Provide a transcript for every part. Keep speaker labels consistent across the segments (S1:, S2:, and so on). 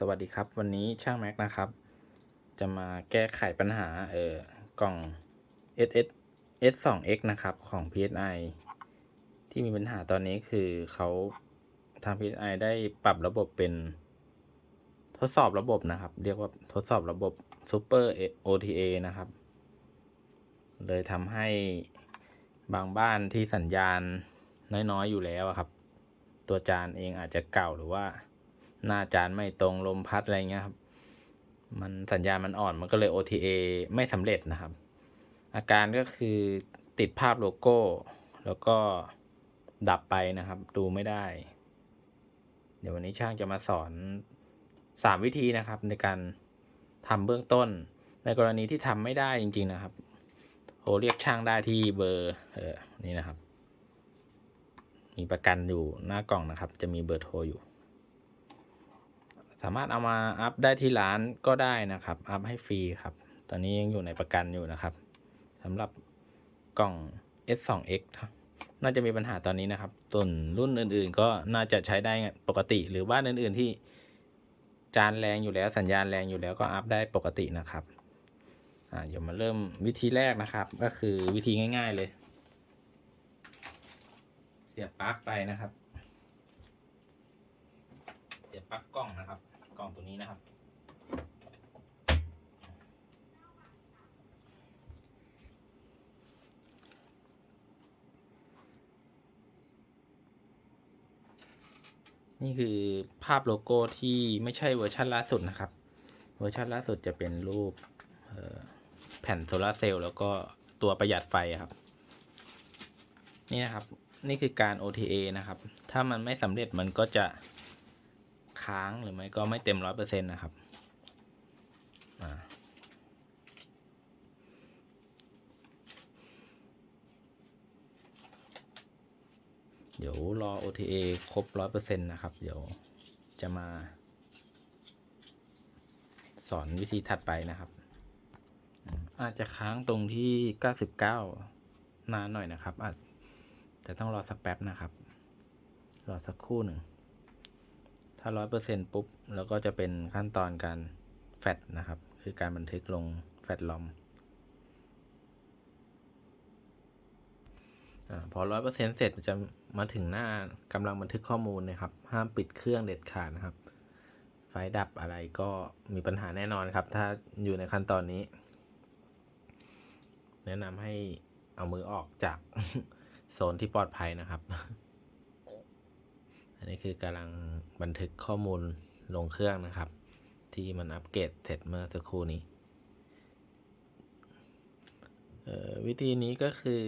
S1: สวัสดีครับ วันนี้ช่างแม็กนะครับ จะมาแก้ไขปัญหาเอ่อกล่อง SS S 2 X นะครับของ PSI ที่มีปัญหาตอนนี้คือเขาทาง PSI ได้ปรับระบบเป็น ทดสอบระบบนะครับ เรียกว่าทดสอบระบบ Super OTA นะครับ เลยทำให้บางบ้านที่สัญญาณน้อยๆอยู่แล้วครับ ตัวจานเองอาจจะเก่าหรือว่า หน้าจานไม่ตรงลมพัดอะไรเงี้ยครับ มันสัญญาณมันอ่อนมันก็เลย OTA ไม่สำเร็จนะครับ อาการก็คือติดภาพโลโก้ แล้วก็ดับไปนะครับ ดูไม่ได้ เดี๋ยววันนี้ช่างจะมาสอนสามวิธีนะครับ ในการทำเบื้องต้น ในกรณีที่ทำไม่ได้จริง ๆนะครับโทรเรียกช่างได้ที่เบอร์เออนี่นะครับ มีประกันอยู่หน้ากล่องนะครับ จะมีเบอร์โทรอยู่ามารถเอามาอัพได้ที่ร้านก็ได้นะครับ อัพให้ฟรีครับ ตอนนี้ยังอยู่ในประกันอยู่นะครับสำหรับกล่อง S2X น่าจะมีปัญหาตอนนี้นะครับส่วนรุ่นอื่นๆ ก็น่าจะใช้ได้ปกติ หรือบ้านอื่นๆที่จานแรงอยู่แล้วสัญญาณแรงอยู่แล้วก็อัพได้ปกตินะครับอ่าเดี๋ยวมาเริ่มวิธีแรกนะครับ ก็คือวิธีง่าย ๆเลย เสียบปลั๊กไปนะครับ เสียบปลั๊กกล้องนะครับ กล้องตัวนี้นะครับ นี่คือภาพโลโก้ที่ไม่ใช่เวอร์ชันล่าสุดนะครับ เวอร์ชันล่าสุดจะเป็นรูปแผ่นโซลาร์เซลล์แล้วก็ตัวประหยัดไฟครับ นี่นะครับ นี่คือการ OTA นะครับ ถ้ามันไม่สำเร็จมันก็จะ ค้างหรือไม่ก็ไม่เต็มร้อยเปอร์เซ็นต์นะครับเดี๋ยวรอ OTA ครบร้อยเปอร์เซ็นต์นะครับ เดี๋ยวจะมา สอนวิธีถัดไปนะครับ อาจจะค้างตรงที่ 99 นานหน่อยนะครับอาจแต่ต้องรอสักแป๊บนะครับ รอสักครู่หนึ่ง ถ้าร้อยเปอร์เซ็นปุ๊บ แล้วก็จะเป็นขั้นตอนการแฟดนะครับ คือการบันทึกลงแฟดลอมอพอร้อยเปอร์เซ็นเสร็จจะมาถึงหน้ากำลังบันทึกข้อมูลนะครับ ห้ามปิดเครื่องเด็ดขาดนะครับ ไฟดับอะไรก็มีปัญหาแน่นอนครับ ถ้าอยู่ในขั้นตอนนี้ แนะนำให้เอามือออกจากโซนที่ปลอดภัยนะครับ นนี้คือกำลังบันทึกข้อมูลลงเครื่องนะครับ ที่มันอัปเกรดเสร็จเมื่อสักครู่นี้ วิธีนี้ก็คือ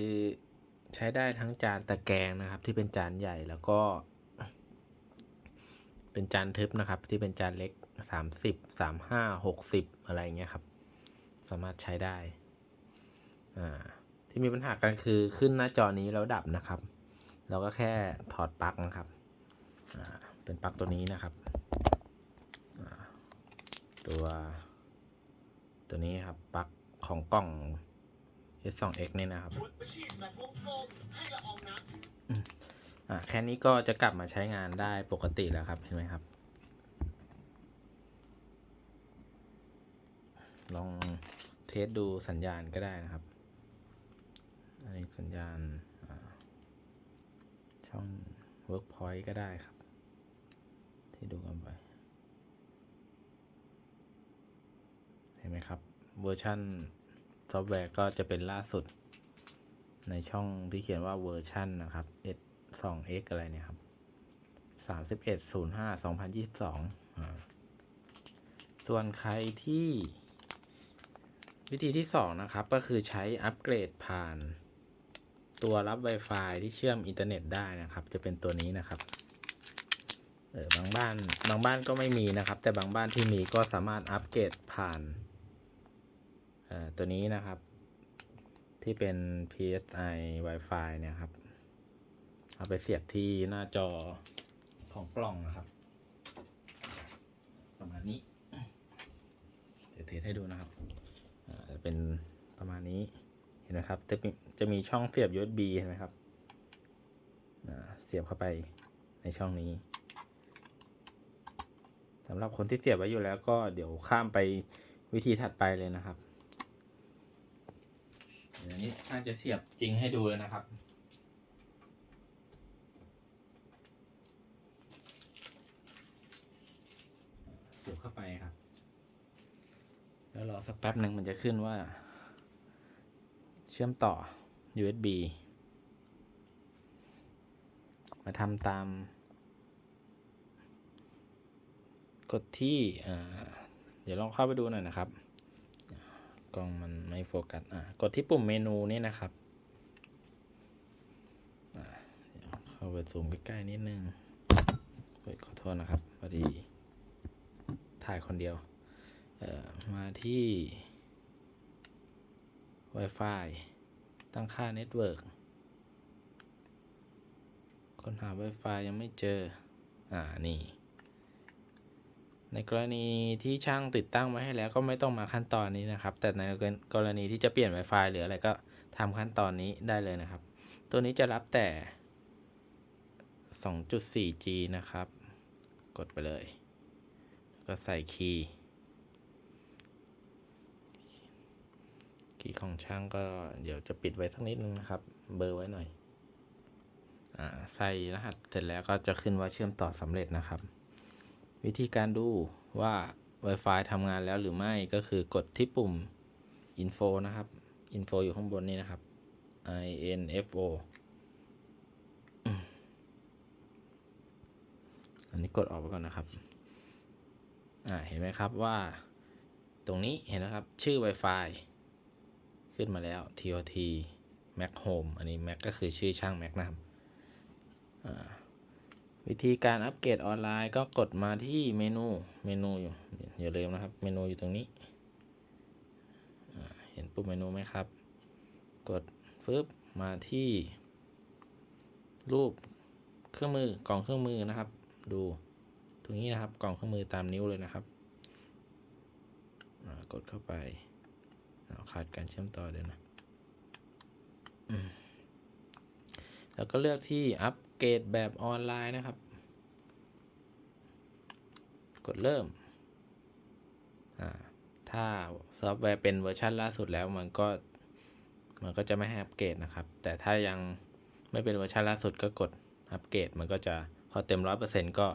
S1: ใช้ได้ทั้งจานตะแกรงนะครับ ที่เป็นจานใหญ่แล้วก็ เป็นจานทึบนะครับ ที่เป็นจานเล็กสามสิบสามห้าหกสิบอะไรเงี้ยครับ สามารถใช้ได้อ่าที่มีปัญหากันคือขึ้นหน้าจอนี้แล้วดับนะครับ เราก็แค่ถอดปลั๊กนะครับ เป็นปลั๊กตัวนี้นะครับ ตัวตัวนี้ครับปลั๊กของกล่อง S2X นี่นะครับอ่าแค่นี้ก็จะกลับมาใช้งานได้ปกติแล้วครับเห็นไหมครับ ลองเทสดูสัญญาณก็ได้นะครับ อันนี้สัญญาณช่อง Workpoint ก็ได้ครับ ที่ดูกันไปเห็นไหมครับ เวอร์ชันซอฟต์แวร์ก็จะเป็นล่าสุด ในช่องที่เขียนว่าเวอร์ชันนะครับ S 2 X อะไรเนี่ยครับ31 05 2022อ่าส่วนใครที่ วิธีที่สองนะครับ ก็คือใช้อัปเกรดผ่าน ตัวรับ Wi-Fi ที่เชื่อมอินเทอร์เน็ตได้นะครับ จะเป็นตัวนี้นะครับ เออบางบ้านบางบ้านก็ไม่มีนะครับ แต่บางบ้านที่มีก็สามารถอัปเกรดผ่านเอ่อตัวนี้นะครับ ที่เป็น PSI Wi-Fi เนี่ยครับ เอาไปเสียบที่หน้าจอของกล้องนะครับ ประมาณนี้เดี๋ยวเทสให้ดูนะครับจะเป็นประมาณนี้เห็นไหมครับ จะมีจะมีช่องเสียบ USB เห็นไหมครับเสียบเข้าไปในช่องนี้ สำหรับคนที่เสียบไว้อยู่แล้วก็เดี๋ยวข้ามไปวิธีถัดไปเลยนะครับเดี๋ยวนี้ช่าจะเสียบจริงให้ดูเลยนะครับเสียบเข้าไปครับ แล้วรอสักแป๊บหนึ่งมันจะขึ้นว่า เชื่อมต่อ USB มาทำตาม กดที่เดี๋ยวลองเข้าไปดูหน่อยนะครับกล้องมันไม่โฟกัสอะกดที่ปุ่มเมนูนี่นะครับอะเข้าไปซูมใกล้ๆนิดนึงเฮ้ยขอโทษนะครับพอดี ถ่ายคนเดียวเอ่อมาที่ Wi-Fi ตั้งค่าเน็ตเวิร์กค้นหา Wi-Fi ยังไม่เจอ อ่า นี่ ในกรณีที่ช่างติดตั้งไว้ให้แล้วก็ไม่ต้องมาขั้นตอนนี้นะครับ แต่ในกรณีที่จะเปลี่ยน Wi-Fi หรืออะไรก็ทำขั้นตอนนี้ได้เลยนะครับ ตัวนี้จะรับแต่ 2.4G นะครับ กดไปเลย ก็ใส่คีย์คีย์ของช่างก็เดี๋ยวจะปิดไว้สักนิดนึงนะครับ เบอร์ไว้หน่อยอ่าใส่รหัสเสร็จแล้วก็จะขึ้นว่าเชื่อมต่อสำเร็จนะครับ วิธีการดูว่า Wi-Fi ทำงานแล้วหรือไม่ก็คือกดที่ปุ่ม info นะครับ info อยู่ข้างบนนี้นะครับ info อันนี้กดออกไปก่อนนะครับ อ่า เห็นไหมครับว่า ตรงนี้เห็นนะครับ ชื่อ Wi-Fi ขึ้นมาแล้ว TOT Mac Home อันนี้ Mac ก็คือชื่อช่าง Mac นะครับ อ่า วิธีการอัปเกรดออนไลน์ก็กดมาที่เมนูเมนูอยู่อย่าลืมนะครับ เมนูอยู่ตรงนี้ เห็นปุ่มเมนูไหมครับ กดปึ๊บมาที่ รูปเครื่องมือกล่องเครื่องมือนะครับ ดูตรงนี้นะครับกล่องเครื่องมือตามนิ้วเลยนะครับกดเข้าไปาขาดการเชื่อมต่อเดี๋ยวนะแล้วก็เลือกที่อัป เกรดแบบออนไลน์นะครับ กดเริ่ม ถ้าซอฟต์แวร์เป็นเวอร์ชันล่าสุดแล้วมันก็ มันก็จะไม่ให้อัปเกรดนะครับ แต่ถ้ายังไม่เป็นเวอร์ชันล่าสุดก็กดอัปเกรดมันก็จะพอเต็มร้อยเปอร์เซ็นต์ก็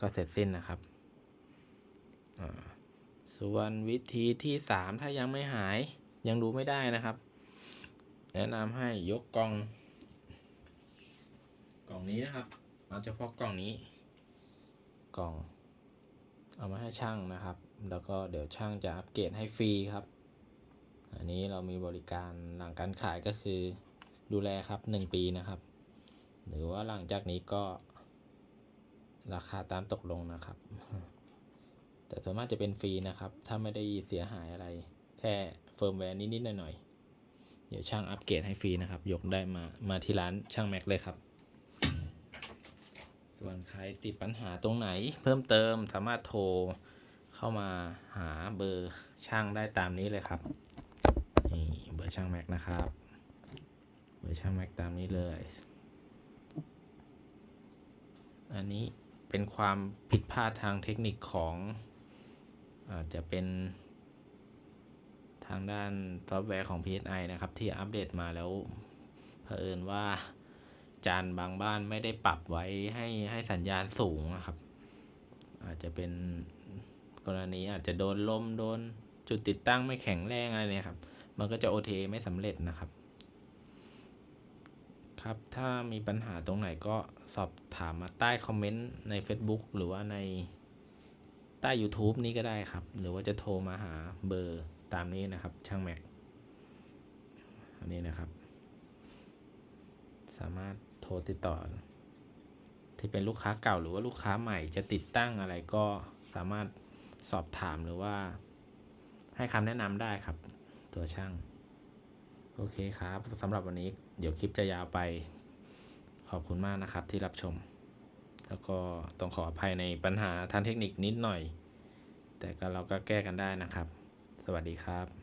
S1: ก็เสร็จสิ้นนะครับ ส่วนวิธีที่สามถ้ายังไม่หายยังดูไม่ได้นะครับ แนะนำให้ยกกล่อง กล่องนี้นะครับ เอาเฉพาะกล่องนี้ กล่อง เอามาให้ช่างนะครับ แล้วก็เดี๋ยวช่างจะอัปเกรดให้ฟรีครับ อันนี้เรามีบริการหลังการขายก็คือดูแลครับ 1 ปีนะครับ หรือว่าหลังจากนี้ก็ราคาตามตกลงนะครับ แต่ส่วนมากจะเป็นฟรีนะครับ ถ้าไม่ได้เสียหายอะไร แค่เฟิร์มแวร์นิดๆหน่อยๆเดี๋ยวช่างอัปเกรดให้ฟรีนะครับ ยกได้มา มาที่ร้านช่างแม็กเลยครับ ส่วนใครติดปัญหาตรงไหน เพิ่มเติมสามารถโทรเข้ามาหาเบอร์ช่างได้ตามนี้เลยครับนี่เบอร์ช่างแม็กนะครับ เบอร์ช่างแม็กตามนี้เลย อันนี้เป็นความผิดพลาดทางเทคนิคของอาจจะเป็นทางด้านซอฟต์แวร์ของ PSI นะครับ ที่อัปเดตมาแล้วเผอิญว่า จานบางบ้านไม่ได้ปรับไว้ให้ให้สัญญาณสูงนะครับ อาจจะเป็นกรณีอาจจะโดนลมโดนจุดติดตั้งไม่แข็งแรงอะไรเนี่ยครับ มันก็จะ OT ไม่สำเร็จนะครับ ครับถ้ามีปัญหาตรงไหนก็สอบถามมาใต้คอมเมนต์ใน Facebook หรือว่าในใต้ YouTube นี้ก็ได้ครับ หรือว่าจะโทรมาหาเบอร์ตามนี้นะครับ ช่างแม็กอันนี้นะครับ สามารถ โทรติดต่อ ที่เป็นลูกค้าเก่าหรือว่าลูกค้าใหม่จะติดตั้งอะไรก็สามารถสอบถามหรือว่า ให้คำแนะนำได้ครับ ตัวช่าง โอเคครับสำหรับวันนี้เดี๋ยวคลิปจะยาวไป ขอบคุณมากนะครับที่รับชม แล้วก็ต้องขออภัยในปัญหาทางเทคนิคนิดหน่อย แต่ก็เราก็แก้กันได้นะครับ สวัสดีครับ